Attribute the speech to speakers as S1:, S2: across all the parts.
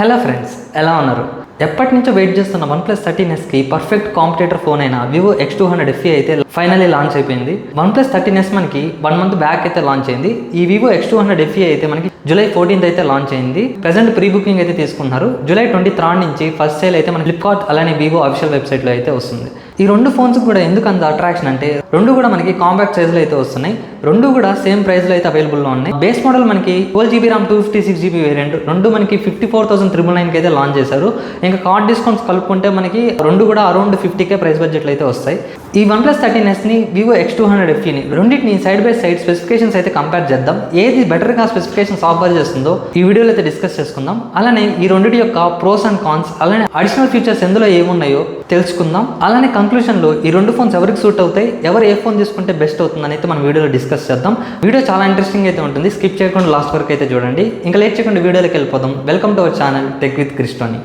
S1: Hello friends ఎలా ఉన్నారు? ఎప్పటి నుంచో వెయిట్ చేస్తున్న వన్ ప్లస్ థర్టీన్ ఎస్కి పర్ఫెక్ట్ కాంపిటేటర్ ఫోన్ అయిన Vivo X two hundred FE అయితే ఫైనల్లీ లాంచ్ అయిపోయింది. వన్ ప్లస్ థర్టీన్ ఎస్ మనకి వన్ మంత్ బ్యాక్ అయితే లాంచ్ అయింది. ఈ Vivo X two hundred FE అయితే మనకి జూలై ఫోర్టీన్త్ అయితే లాంచ్ అయింది. ప్రెసెంట్ ప్రీ బుకింగ్ అయితే తీసుకున్నారు జూలై ట్వంటీ థర్డ్ నుంచి ఫస్ట్ సేల్ అయితే మన ఫ్లిప్కార్ట్ అలానే వివో అఫిషియల్ వెబ్సైట్లో అయితే వస్తుంది. ఈ రెండు ఫోన్స్ కూడా ఎందుకు అంత అట్రాక్షన్ అంటే రెండు కూడా మనకి కాంపాక్ట్ సైజ్లో అయితే వస్తున్నాయి. రెండు కూడా సేమ్ ప్రైస్లో అయితే అవైలబుల్లో ఉన్నాయి. బేస్ మోడల్ మనకి twelve GB RAM two fifty six GB variant రెండు మనకి ఫిఫ్టీ ఫోర్ థౌసండ్ త్రిబుల్ నైన్కి అయితే లాంచ్ చేశారు. ఇంకా కార్డ్ డిస్కౌంట్స్ కలుపుకుంటే మనకి రెండు కూడా అరౌండ్ ఫిఫ్టీకే ప్రైస్ బడ్జెట్లో అయితే వస్తాయి. ఈ వన్ ప్లస్ థర్టీన్ ఎస్ని వివో ఎక్స్ టూ హండ్రెడ్ ఎఫ్ఈని రెండింటిని సైడ్ బై సైడ్ స్పెసిఫికేషన్స్ అయితే కంపేర్ చేద్దాం. ఏది బెటర్గా స్పెసిఫికేషన్స్ ఆఫర్ చేస్తుందో ఈ వీడియోలో అయితే డిస్కస్ చేసుకుందాం. అలానే ఈ రెండింటి యొక్క ప్రోస్ అండ్ కాన్స్ అలానే అడిషనల్ ఫీచర్స్ ఎందులో ఏమున్నాయో తెలుసుకుందాం. అలానే కంక్లూషన్లో ఈ రెండు ఫోన్స్ ఎవరికి సూట్ అవుతాయి ఎవరు ఏ ఫోన్ తీసుకుంటే బెస్ట్ అవుతుందని అయితే మనం వీడియోలో డిస్కస్ చేద్దాం. వీడియో చాలా ఇంట్రెస్టింగ్ అయితే ఉంటుంది. స్కిప్ చేయకుండా లాస్ట్ వరకు అయితే చూడండి. ఇంకా లేట్ చేయకుండా వీడియోలోకి వెళ్ళిపోదాం. Welcome to our channel tech with క్రిస్టోని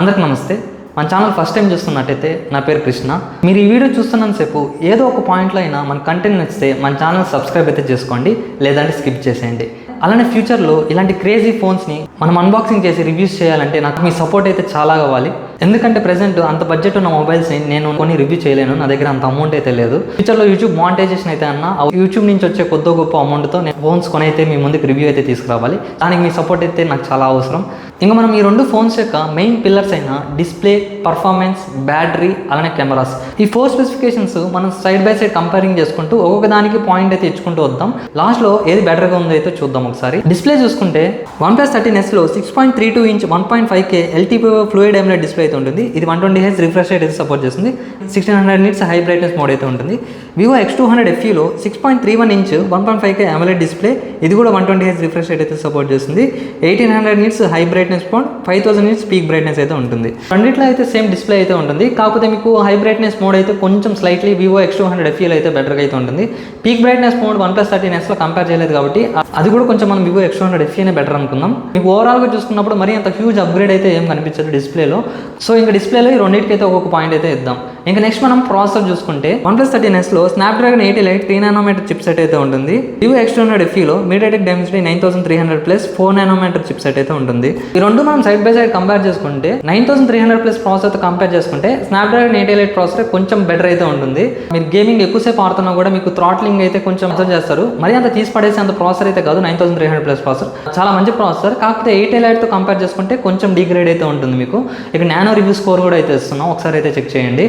S1: అందరికి నమస్తే. మన ఛానల్ ఫస్ట్ టైం చూస్తున్నట్టయితే నా పేరు కృష్ణ. మీరు ఈ వీడియో చూస్తున్నంతసేపు ఏదో ఒక పాయింట్లో అయినా మన కంటెంట్ నచ్చితే మన ఛానల్ సబ్స్క్రైబ్ అయితే చేసుకోండి. లేదంటే స్కిప్ చేసేయండి. అలానే ఫ్యూచర్లో ఇలాంటి క్రేజీ ఫోన్స్ని మనం అన్బాక్సింగ్ చేసి రివ్యూస్ చేయాలంటే నాకు మీ సపోర్ట్ అయితే చాలా కావాలి. ఎందుకంటే ప్రెసెంట్ అంత బడ్జెట్ ఉన్న మొబైల్స్ని నేను కొన్ని రివ్యూ చేయలేను. నా దగ్గర అంత అమౌంట్ అయితే లేదు. ఫ్యూచర్లో యూట్యూబ్ మానిటైజేషన్ అయితే అన్న యూట్యూబ్ నుంచి వచ్చే కొద్ది గొప్ప అమౌంట్తో నేను ఫోన్స్ కొనైతే మీ ముందుకు రివ్యూ అయితే తీసుకురావాలి. దానికి మీ సపోర్ట్ అయితే నాకు చాలా అవసరం. ఇంకా మనం ఈ రెండు ఫోన్స్ యొక్క మెయిన్ పిల్లర్స్ అయిన డిస్ప్లే పర్ఫార్మెన్స్ బ్యాటరీ అలానే కెమెరాస్ ఈ ఫోర్ స్పెసిఫికేషన్స్ మనం సైడ్ బై సైడ్ కంపేరింగ్ చేసుకుంటూ ఒక్కొక్క దానికి పాయింట్ అయితే ఇచ్చుకుంటూ వద్దాం. లాస్ట్లో ఏది బెటర్గా ఉందో అయితే చూద్దాం ఒకసారి. డిస్ప్లే చూసుకుంటే one plus thirteen ఎస్లో six point three two inch one point five K LTP fluid AMOLED display అయితే ఉంటుంది. ఇది one twenty H refresh rate అయితే సపోర్ట్ చేస్తుంది. Sixteen hundred nits high brightness mode అయితే ఉంటుంది. Vivo X two hundred ఎఫ్ఈలో six point three one inch one point five K AMOLED display ఇది కూడా one twenty H refresh rate అయితే support చేస్తుంది. Eighteen hundred nits high brightness mode five thousand nits peak brightness అయితే ఉంటుంది. రెండిట్లో అయితే same display అయితే ఉంటుంది. కాకపోతే మీకు హై బ్రైట్నెస్ మోడ్ అయితే కొంచెం slightly Vivo X two hundred ఎఫ్ఈలో అయితే బెటర్గా అయితే ఉంటుంది. Peak brightness mode one plus thirteen ఎస్లో compare చేయలేదు కాబట్టి అది కూడా కొంచెం మనం వివో ఎక్స్ టూ హండ్రెడ్ ఎఫ్ఈనే బెటర్ అనుకుందాం. మీకు ఓవరాల్గా చూసుకున్నప్పుడు మరీ అంత హ్యూజ్ అప్గ్రేడ్ అయితే ఏం కనిపించదు డిస్ప్లేలో సో ఇంకా డిస్ప్లేలో ఈ రెండింటికైతే ఒక్కొక్క పాయింట్ అయితే ఇద్దాం. ఇంకా నెక్స్ట్ మనం ప్రాసెసర్ చూసుకుంటే one plus thirteen ఎస్లో Snapdragon eight elite three nanometer chip set అయితే ఉంటుంది. Vivo X two hundred ఎఫ్ఈలో MediaTek Dimensity nine thousand three hundred plus four nanometer chip set అయితే ఉంటుంది. ఈ రెండు మనం సైడ్ బై సైడ్ కంపేర్ చేసుకుంటే nine thousand three hundred plus processor compare చేసుకుంటే Snapdragon eight elite processor కొంచెం బెటర్ అయితే ఉంటుంది. మీరు గేమింగ్ ఎక్కువసేపు ఆడుతున్నా కూడా మీకు థ్రాట్లింగ్ అయితే కొంచెం అర్థం చేస్తారు. మరి అంత తీసి పడేసి అంత ప్రాసెసర్ అయితే కాదు nine thousand three hundred plus processor చాలా మంచి ప్రాసెసర్ కాకపోతే ఎయిట్ లైట్తో కంపేర్ చేసుకుంటే కొంచెం డిగ్రేడ్ అయితే ఉంటుంది మీకు. ఇక నానో రివ్యూ స్కోర్ కూడా అయితే ఇస్తున్నాం. ఒకసారి అయితే చెక్ చేయండి.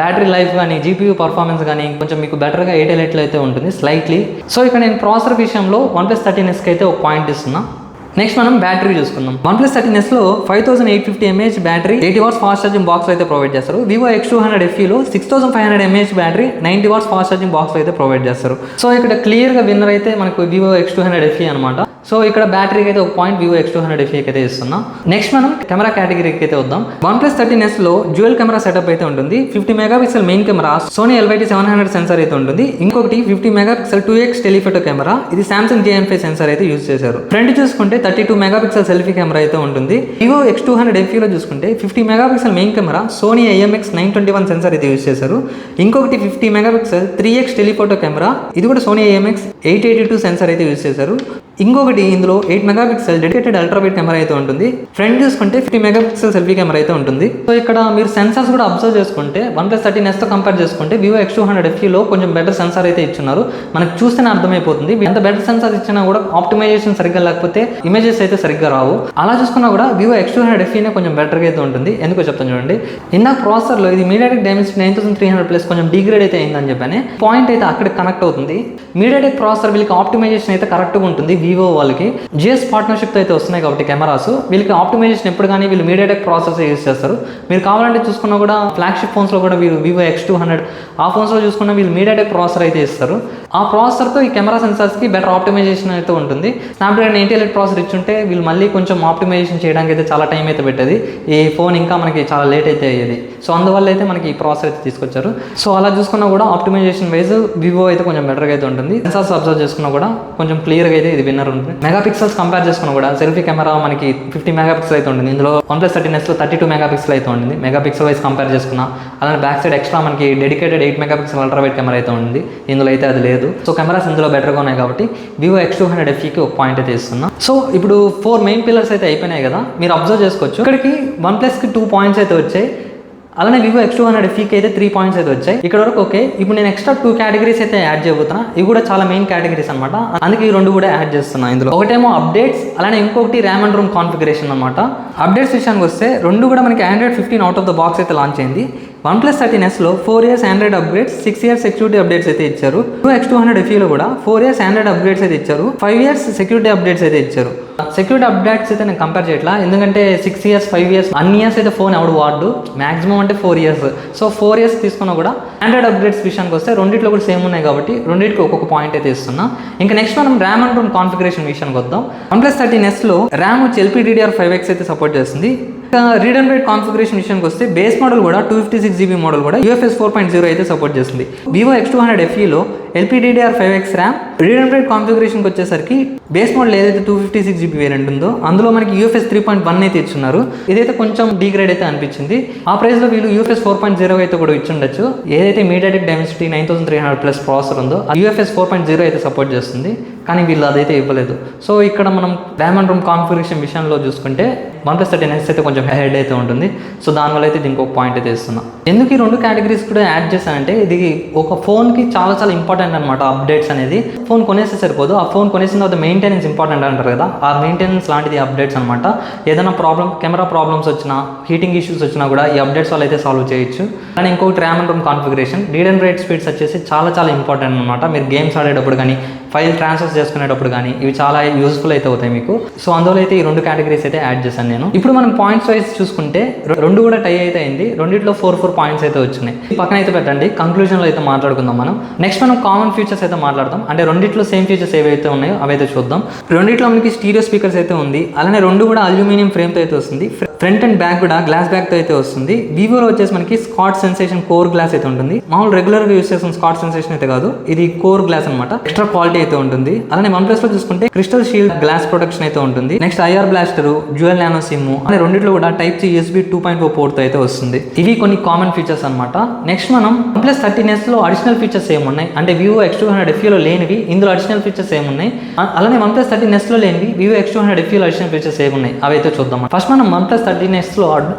S1: బ్యాటరీ లైఫ్ కానీ జీపీయూ పర్ఫార్మెన్స్ కానీ కొంచెం మీకు బెటర్గా ఎయిట్ ఎలైట్లో అయితే ఉంటుంది స్లైట్లీ సో ఇక్కడ నేను ప్రాసెసర్ విషయంలో వన్ ప్లస్ థర్టీన్ ఎస్కి అయితే ఒక పాయింట్ ఇస్తున్నా. నెక్స్ట్ మనం బ్యాటరీ చూసుకుందాం. One plus thirteen ఎస్లో five thousand eight fifty mAh battery eighty watts fast charging box అయితే ప్రొవైడ్ చేస్తారు. Vivo X two hundred ఎఫ్ఈలో six thousand five hundred mAh battery ninety watts fast charging box అయితే provide చేస్తారు. So ఇక్కడ క్లియర్గా winner అయితే మనకు Vivo X two hundred FE అనమాట so ఇక్కడ బ్యాటరీకి అయితే ఒక point Vivo X two hundred ఎఫ్ఈకి అయితే ఇస్తున్నాం. నెక్స్ట్ మనం కెమెరా కేటగిరీకి అయితే వద్దాం. వన్ ప్లస్ థర్టీన్ ఎస్లో డ్యూయల్ కెమెరా సెటప్ అయితే ఉంటుంది. Fifty mega pixel main camera Sony LYT seven hundred sensor అయితే ఉంటుంది. ఇంకొకటి fifty mega pixel two X telephoto camera ఇది సామ్సంగ్ జేఎన్ ఫైవ్ సెన్సర్ అయితే యూజ్ చేశారు. ఫ్రంట్ చూసుకుంటే thirty two mega pixel selfie camera అయితే ఉంటుంది. వివో ఎక్స్ టూ హండ్రెడ్ ఎఫ్ఈలో చూసుకుంటే fifty mega pixel main camera Sony IMX nine twenty one sensor అయితే use చేశారు. ఇంకొకటి fifty mega pixel three X telephoto camera ఇది కూడా Sony IMX eight eighty two sensor అయితే యూస్ చేశారు. ఇంకొకటి ఇందులో eight mega pixel dedicated ultrawide camera అయితే ఉంటుంది. ఫ్రంట్ చూసుకుంటే fifty mega pixel selfie camera అయితే ఉంటుంది. సో ఇక్కడ మీరు సెన్సార్స్ కూడా అబ్జర్వ్ చేసుకుంటే వన్ ప్లస్ థర్టీన్ ఎస్తో కంపేర్ చేసుకుంటే వివో ఎక్స్ టూ హండ్రెడ్ ఎఫ్ఈలో కొంచెం బెటర్ సెన్సార్ అయితే ఇచ్చున్నారు. మనకు చూస్తేనే అర్థమైపోతుంది. ఎంత బెటర్ సెన్సార్ ఇచ్చినా కూడా ఆప్టిమైజేషన్ సరిగ్గా లేకపోతే ఇమేజెస్ అయితే సరిగ్గా రావు. అలా చూసుకున్నా కూడా వివో ఎక్స్ టూ హండ్రెడ్ ఎఫ్ఈనే కొంచెం బెటర్గా అయితే ఉంటుంది. ఎందుకో చెప్తాను చూడండి. ఇందాక ప్రాసెసర్లో ఇది MediaTek Dimensity nine thousand three hundred plus కొంచెం డిగ్రేడ్ అయితే అయిందని చెప్పాను. పాయింట్ అయితే అక్కడ కనెక్ట్ అవుతుంది. మీడియాటెక్ ప్రాసెసర్ వీళ్ళకి ఆప్టిమైజేషన్ అయితే కరెక్ట్గా ఉంటుంది. వివో వాళ్ళకి. జిఎస్ పార్ట్నర్షిప్తో అయితే వస్తున్నాయి కాబట్టి కెమెరాస్. వీళ్ళకి ఆప్టిమైజేషన్ ఎప్పుడు కానీ వీళ్ళు మీడియాటెక్ ప్రాసెస్ యూస్ చేస్తారు. మీరు కావాలంటే చూసుకున్నా కూడా ఫ్లాగ్షిప్ ఫోన్స్లో కూడా వీళ్ళు వివో ఎక్స్ టూ హండ్రెడ్ ఆ ఫోన్స్లో చూసుకున్న వీళ్ళు మీడియాటెక్ ప్రాసెసర్ అయితే ఇస్తారు. ఆ ప్రాసెసర్తో ఈ కెమెరా సెన్సార్స్కి బెటర్ ఆప్టిమైజేషన్ అయితే ఉంటుంది. స్నాప్డ్రాగన్ ఎయిటీ ఎయిట్ ప్రాసెసర్ ఇచ్చుంటే వీళ్ళు మళ్ళీ కొంచెం ఆప్టిమైజేషన్ చేయడానికి అయితే చాలా టైం అయితే పెట్టేది. ఈ ఫోన్ ఇంకా మనకి చాలా లేట్ అయితే అయ్యేది. సో అందువల్ల అయితే మనకి ఈ ప్రాసెసర్ అయితే తీసుకొచ్చారు. సో అలా చూసుకున్నా కూడా ఆప్టిమైజేషన్ వైజ్ వివో అయితే కొంచెం బెటర్గా అయితే ఉంటుంది. సెన్సార్స్ అబ్జర్వ్ చేసుకున్నా కూడా కొంచెం క్లియర్గా అయితే ఇది విన్నర్ ఉంటుంది మెగా పిక్సెల్స్ కంపేర్ చేసుకుని కూడా సెల్ఫీ కెమెరా మనకి ఫిఫ్టీ మెగా పిక్సెల్ అయితే ఉంటుంది. ఇందులో వన్ ప్లస్ థర్టీన్ ఎస్లో థర్టీ టూ మెగా పిక్సెల్ అయితే ఉంటుంది. మెగా పిక్సెల్ వైస్ కంపేర్ చేసుకున్నా. అలానే బ్యాక్ సైడ్ ఎక్స్ట్రా మనకి dedicated eight mega pixel ultra camera అయితే ఉంది. ఇందులో అయితే అది లేదు. సో కెమెరాస్ ఇందులో బెటర్గా ఉన్నాయి కాబట్టి వివో ఎక్స్ టూ హండ్రెడ్ ఎఫ్ఈకి ఒక పాయింట్ అయితే ఇస్తున్నా. సో ఇప్పుడు ఫోర్ మెయిన్ పిల్లర్స్ అయితే అయిపోయినాయి కదా. మీరు అబ్జర్వ్ చేసుకోవచ్చు. ఇక్కడికి వన్ ప్లస్కి టూ పాయింట్స్ అయితే వచ్చాయి. అలానే వివో ఎక్స్ టూ హండ్రెడ్ ఫీక్ అయితే త్రీ పాయింట్స్ అయితే వచ్చాయి. ఇక్కడ వరకు ఓకే ఇప్పుడు నేను ఎక్స్ట్రా టూ కేటగిరీస్ అయితే యాడ్ చేయబోతున్నా. ఇవి కూడా చాలా మెయిన్ కేటగిరీస్ అనమాట అందుకే ఈ రెండు కూడా యాడ్ చేస్తున్నా ఇందులో. ఒకటేమో అప్డేట్స్ అలానే ఇంకొకటి ర్యామ్ అండ్ రూమ్ కాన్ఫిగరేషన్ అనమాట అప్డేట్స్ విషయానికి వస్తే రెండు కూడా మనకి Android fifteen out of the box అయితే లాంచ్ అయింది. One plus thirteen ఎస్లో four years Android upgrades six years security updates అయితే ఇచ్చారు. టూ ఎక్స్ టూ హండ్రెడ్ ఎఫ్ఈలో కూడా ఫోర్ ఇయర్స్ ఆండ్రాయిడ్ అప్గ్రేడ్స్ అయితే ఇచ్చారు. ఫైవ్ ఇయర్స్ సెక్యూరిటీ అప్డేట్స్ అయితే ఇచ్చారు. సెక్యూరిటీ అప్డేట్స్ అయితే నేను కంపేర్ చేయట్లా. ఎందుకంటే సిక్స్ ఇయర్స్ ఫైవ్ ఇయర్స్ అన్ని ఇయర్స్ అయితే ఫోన్ ఎవడు వాడు మాక్సిమం అంటే four years so four years తీసుకున్నా కూడా ఆండ్రాయిడ్ అప్గ్రేడ్స్ విషయానికి వస్తే రెండిట్లో కూడా సేమ్ ఉన్నాయి కాబట్టి రెండింటికి ఒక్కొక్క పాయింట్ అయితే ఇస్తున్నా. ఇంకా నెక్స్ట్ మనం ర్యామ్ అండ్ రూమ్ కాన్ఫిగరేషన్ విషయానికి వద్దాం. వన్ ప్లస్ థర్టీన్ ఎస్లో ర్యామ్ వచ్చి ఎల్పీడీడీఆర్ ఫైవ్ ఎక్స్ అయితే సపోర్ట్ చేస్తుంది. ఇంకా రీడ్ అండ్ రైట్ కాన్ఫిగరేషన్ విషయానికి వస్తే బేస్ మోడల్ కూడా two fifty six GB model కూడా యూఎఫ్ఎస్ ఫోర్ పాయింట్ జీరో అయితే సపోర్ట్ చేస్తుంది. Vivo X two hundred ఎఫ్ఈలో LPDDR five X RAM read and write కాన్ఫిగరేషన్కి వచ్చేసరికి బేస్ మోడల్ ఏదైతే two fifty six GB variant ఉందో అందులో మనకి యూఎఫ్ఎస్ త్రీ పాయింట్ వన్ అయితే ఇచ్చున్నారు ఇదైతే కొంచెం డిగ్రేడ్ అయితే అనిపించింది. ఆ ప్రైస్లో వీళ్ళు యూఎఫ్ఎస్ ఫోర్ పాయింట్ జీరో అయితే కూడా ఇచ్చుండొచ్చు. ఏదైతే MediaTek Dimensity nine thousand three hundred plus processor ఉందో యూఎఫ్ఎస్ ఫోర్ పాయింట్ జీరో అయితే సపోర్ట్ చేస్తుంది. కానీ వీళ్ళు అదైతే ఇవ్వలేదు. సో ఇక్కడ మనం ర్యామ్ అండ్ రూమ్ కాన్ఫిగరేషన్ విషయంలో చూసుకుంటే వన్ ప్లస్ థర్టీన్ ఎస్ అయితే కొంచెం హెడ్ అయితే ఉంటుంది. సో దానివల్ల అయితే దీనికి ఒక పాయింట్ అయితే ఇస్తున్నా. ఎందుకు ఈ రెండు కేటగిరీస్ కూడా యాడ్ చేశానంటే ఇది ఒక ఫోన్కి చాలా చాలా ఇంపార్టెంట్ అనమాట అప్డేట్స్ అనేది. ఫోన్ కొనేస్తే సరిపోదు. ఆ ఫోన్ కొనేసిన తర్వాత మెయింటెనెన్స్ ఇంపార్టెంట్ అంటారు కదా. ఆ మెయింటెనెన్స్ లాంటిది అప్డేట్స్ అనమాట ఏదైనా ప్రాబ్లం కెమెరా ప్రాబ్లమ్స్ వచ్చినా హీటింగ్ ఇష్యూస్ వచ్చినా కూడా ఈ అప్డేట్స్ వల్ల అయితే సాల్వ్ చేయొచ్చు. కానీ ఇంకొకటి RAM and ROM configuration read and write speeds వచ్చేసి చాలా చాలా ఇంపార్టెంట్ అనమాట మీరు గేమ్స్ ఆడేటప్పుడు కానీ ఫైల్ ట్రాన్స్ఫర్ చేసుకునేటప్పుడు కానీ ఇవి చాలా యూస్ఫుల్ అయితే అవుతాయి మీకు. సో అందువల్ల అయితే ఈ రెండు కేటగిరీస్ అయితే యాడ్ చేశాను నేను. ఇప్పుడు మనం పాయింట్స్ వైజ్ చూసుకుంటే రెండు కూడా టై అయితే అయింది. రెండిట్లో ఫోర్ ఫోర్ పాయింట్స్ అయితే వచ్చినాయి. పక్కన అయితే పెట్టండి. కంక్లూజన్లో అయితే మాట్లాడుకుందాం మనం. నెక్స్ట్ మనం కామన్ ఫీచర్స్ అయితే మాట్లాడదాం. అంటే రెండిట్లో సేమ్ ఫీచర్స్ ఏవైతే ఉన్నాయో అవైతే చూద్దాం. రెండిట్లో మనకి స్టీరియో స్పీకర్స్ అయితే ఉంది. అలానే రెండు కూడా అల్యూమినియం ఫ్రేమ్తో అయితే వస్తుంది. ఫ్రంట్ అండ్ బ్యాక్ కూడా గ్లాస్ బ్యాక్తో అయితే వస్తుంది. వివోలో వచ్చేసి మనకి స్కాట్ సెన్సేషన్ కోర్ గ్లాస్ అయితే ఉంటుంది. మామూలు రెగ్యులర్గా యూస్ చేసిన స్కాట్ సెన్సేషన్ అయితే కాదు. ఇది కోర్ గ్లాస్ అనమాట ఎక్స్ట్రా క్వాలిటీ అయితే ఉంటుంది. అలానే వన్ ప్లస్లో చూసుకుంటే క్రిస్టల్ షీల్డ్ గ్లాస్ ప్రొటెక్షన్ అయితే ఉంటుంది. Next IR blaster dual nano SIM అనే రెండిట్లో కూడా type C USB two point four port అయితే వస్తుంది. ఇవి కొన్ని కామన్ ఫీచర్స్ అనమాట నెక్స్ట్ మనం వన్ ప్లస్ థర్టీన్ ఎస్లో అడిషనల్ ఫీచర్స్ ఏమున్నాయి అంటే వివో ఎక్స్ టూ హండ్రెడ్ ఎఫ్ఈలో లేనివి ఇందులో అడిషనల్ ఫీచర్స్ ఏమున్నాయి అలానే వన్ ప్లస్ థర్టీన్ ఎస్లో లేనివి వివో ఎక్స్ టూ హండ్రెడ్ ఎఫ్ఈలో అడిషనల్ ఫీచర్స్ ఏమున్నాయి అవి అయితే చూద్దాం. ఫస్ట్ మనం one plus thirteen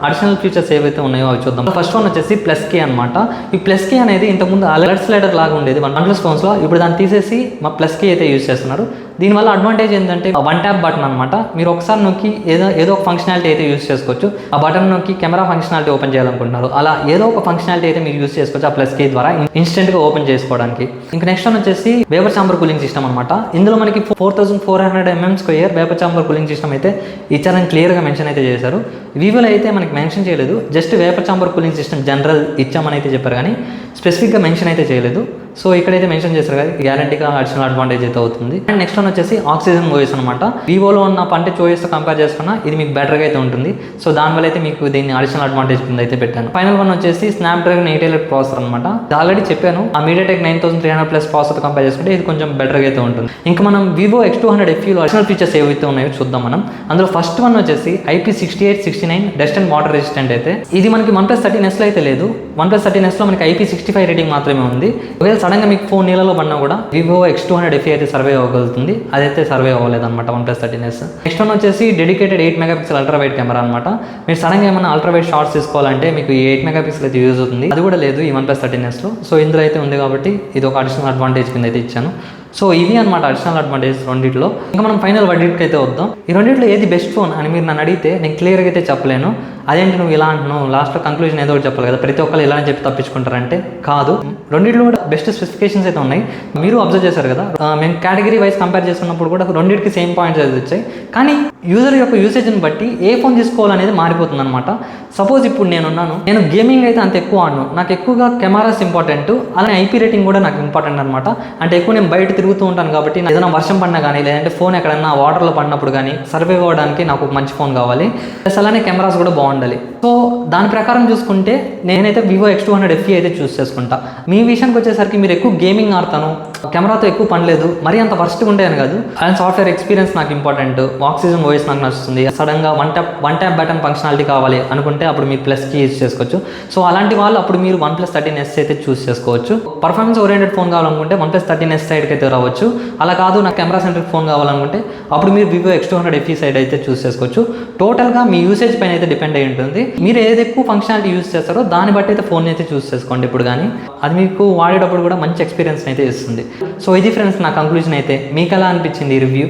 S1: additional features ఏవైతే ఉన్నాయో అవి చూద్దాం. ఫస్ట్ వన్ వచ్చేసి ప్లస్ కే అనమాట ఈ ప్లస్ కే అనేది ఇంతకుముందు అలర్ట్ స్లైడర్ లాగా ఉండేది. వన్ ప్లస్ ఫోన్స్లో ఇప్పుడు దాన్ని తీసేసి మా ప్లస్ కే అయితే యూస్ చేస్తున్నారు. దీనివల్ల అడ్వాంటేజ్ ఏంటంటే వన్ ట్యాప్ బటన్ అనమాట మీరు ఒకసారి నొక్కి ఏదో ఏదో ఒక ఫంక్షనాలిటీ అయితే యూస్ చేసుకోవచ్చు. ఆ బటన్ నొక్కి కెమెరా ఫంక్షనాలిటీ ఓపెన్ చేయాలనుకుంటున్నారు. అలా ఏదో ఒక ఫంక్షనాలిటీ అయితే మీరు యూస్ చేసుకోవచ్చు ఆ ప్లస్ కే ద్వారా ఇన్స్టెంట్గా ఓపెన్ చేసుకోవడానికి. ఇంకా నెక్స్ట్ వన్ వచ్చేసి వేపర్ చాంబర్ కూలింగ్ సిస్టమ్ అనమాట ఇందులో మనకి four thousand four hundred mm square vapour chamber cooling system అయితే ఇచ్చారని క్లియర్గా మెన్షన్ అయితే చేశారు. వివోలో అయితే మనకి మెన్షన్ చేయలేదు. Just vapour chamber cooling system general ఇచ్చామని అయితే చెప్పారు కానీ స్పెసిఫిక్గా మెన్షన్ అయితే చేయలేదు. సో ఇక్కడైతే మెన్షన్ చేశారు కదా గ్యారంటీగా అడిషనల్ అడ్వాంటేజ్ అయితే అవుతుంది. అండ్ నెక్స్ట్ వన్ వచ్చేసి ఆక్సిజన్ ఓఎస్ అనమాట వివోలో ఉన్న పంట చోయిస్తో కంపేర్ చేసుకున్నా ఇది మీకు బెటర్గా అయితే ఉంటుంది. సో దానివల్ల అయితే మీకు దీన్ని అడిషనల్ అడ్వాంటేజ్ కింద అయితే పెట్టాను. ఫైనల్ వన్ వచ్చేసి Snapdragon eight eight processor అనమాట ఆల్రెడీ చెప్పాను. ఆ MediaTek nine thousand three hundred plus processor compare చేసుకుంటే ఇది కొంచెం బెటర్గా అయితే ఉంటుంది. ఇంకా మనం వివో ఎక్స్ టూ హండ్రెడ్ ఎఫ్యూలో అడిషనల్ ఫీచర్స్ ఏవైతే ఉన్నాయో చూద్దాం మనం. అందులో ఫస్ట్ వన్ వచ్చేసి IP sixty eight sixty nine dust and water resistant అయితే. ఇది మనకి వన్ ప్లస్ థర్టీన్ ఎస్లో అయితే లేదు. వన్ ప్లస్ థర్టీన్ ఎస్లో మనకి ఐపీ సిక్స్టీ ఫైవ్ రేటింగ్ మాత్రమే ఉంది. ఒకవేళ సడన్గా మీకు ఫోన్ నీళ్ళలో పడినా కూడా Vivo X two hundred FE అయితే సర్వే అవ్వగలుగుతుంది. అదైతే సర్వే అవ్వలేదు అనమాట one plus thirteen S next one వచ్చేసి dedicated eight megapixel ultra wide camera అనమాట మీరు సడన్గా ఏమైనా అల్ట్రా వైట్ షార్ట్స్ తీసుకోవాలంటే మీకు ఈ ఎయిట్ మెగా పిక్సెల్ అయితే యూజ్ అవుతుంది. అది కూడా లేదు ఈ వన్ ప్లస్ థర్టీన్ ఎస్లో సో ఇందులో అయితే ఉంది కాబట్టి ఇది ఒక అడిషనల్ అడ్వాంటేజ్ కింద అయితే ఇచ్చాను. సో ఇవి అనమాట అడిషనల్ అడ్వాంటేజ్ రెండింటిలో. ఇంకా మనం ఫైనల్ వడ్డీకి అయితే వద్దాం. ఈ రెండింటిలో ఏది బెస్ట్ ఫోన్ అని మీరు నన్ను అడిగితే నేను క్లియర్గా అయితే చెప్పలేను. అదేంటి నువ్వు ఇలా అంటున్నావు? లాస్ట్లో కంక్లూజన్ ఏదో ఒకటి చెప్పాలి కదా. ప్రతి ఒక్కరు ఇలా అని చెప్పి తప్పించుకుంటారంటే కాదు. రెండింటిలో కూడా బెస్ట్ స్పెసిఫికేషన్స్ అయితే ఉన్నాయి. మీరు అబ్జర్వ్ చేశారు కదా. మేము కేటగిరీ వైజ్ కంపేర్ చేసుకున్నప్పుడు కూడా రెండింటికి సేమ్ పాయింట్స్ అయితే వచ్చాయి. కానీ యూజర్ యొక్క యూసేజ్ని బట్టి ఏ ఫోన్ తీసుకోవాలనేది మారిపోతుంది అనమాట సపోజ్ ఇప్పుడు నేనున్నాను. నేను గేమింగ్ అయితే అంత ఎక్కువ ఆడను. నాకు ఎక్కువగా కెమెరాస్ ఇంపార్టెంట్ అలానే ఐపీ రేటింగ్ కూడా నాకు ఇంపార్టెంట్ అనమాట అంటే ఎక్కువ నేను బయట తిరుగుతూ ఉంటాను కాబట్టి ఏదైనా వర్షం పడినా కానీ లేదంటే ఫోన్ ఎక్కడన్నా వాటర్లో పడినప్పుడు కానీ సర్వైవ్ అవ్వడానికి నాకు మంచి ఫోన్ కావాలి. ప్లస్ అలానే కెమెరాస్ కూడా బాగుంటాయి. ఉండాలి. సో దాని ప్రకారం చూసుకుంటే నేనైతే Vivo X two hundred FE అయితే చూస్ చేసుకుంటా. మీ విషయానికి వచ్చేసరికి మీరు ఎక్కువ గేమింగ్ ఆడతాను. కెమెరాతో ఎక్కువ పని లేదు మరీ అంత వర్స్ట్గా అని కాదు. అండ్ సాఫ్ట్వేర్ ఎక్స్పీరియన్స్ నాకు ఇంపార్టెంట్. ఆక్సిజన్ వాయిస్ నాకు నచ్చుతుంది. సడన్గా one tap one tap button functionality కావాలి అనుకుంటే అప్పుడు మీరు ప్లస్ కీ యూజ్ చేసుకోవచ్చు. సో అలాంటి వాళ్ళు అప్పుడు మీరు వన్ ప్లస్ థర్టీన్ ఎస్ అయితే చూస్ చేసుకోవచ్చు. పర్ఫార్మెన్స్ ఓరియంటెడ్ ఫోన్ కావాలనుకుంటే వన్ ప్లస్ థర్టీన్ ఎస్ సైడ్కి అయితే రావచ్చు. అలా కాదు నాకు కెమెరా సెంట్రిక్ ఫోన్ కావాలనుకుంటే అప్పుడు మీరు Vivo X two hundred FE side అయితే చూస్ చేసుకోవచ్చు. టోటల్గా మీ యూసేజ్ పైన అయితే డిపెండ్ అయి ఉంటుంది. మీరు ఏది ఎక్కువ ఫంక్షనాలిటీ యూస్ చేస్తారో దాన్ని బట్టి అయితే ఫోన్ అయితే చూస్ చేసుకోండి ఇప్పుడు కానీ. అది మీకు వాడేటప్పుడు కూడా మంచి ఎక్స్పీరియన్స్ అయితే ఇస్తుంది. సో ఇది ఫ్రెండ్స్ నా కంక్లూజన్ అయితే. మీకు ఎలా అనిపించింది ఈ రివ్యూ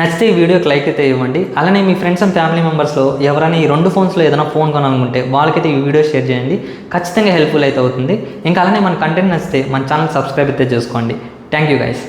S1: నచ్చితే ఈ వీడియోకి లైక్ అయితే ఇవ్వండి. అలానే మీ ఫ్రెండ్స్ అండ్ ఫ్యామిలీ మెంబర్స్లో ఎవరైనా ఈ రెండు ఫోన్స్లో ఏదైనా ఫోన్ కొనాలనుకుంటే వాళ్ళకైతే ఈ వీడియో షేర్ చేయండి. ఖచ్చితంగా హెల్ప్ఫుల్ అయితే అవుతుంది. ఇంకా అలానే మన కంటెంట్ నచ్చితే మన ఛానల్ సబ్స్క్రైబ్ అయితే చేసుకోండి. Thank you guys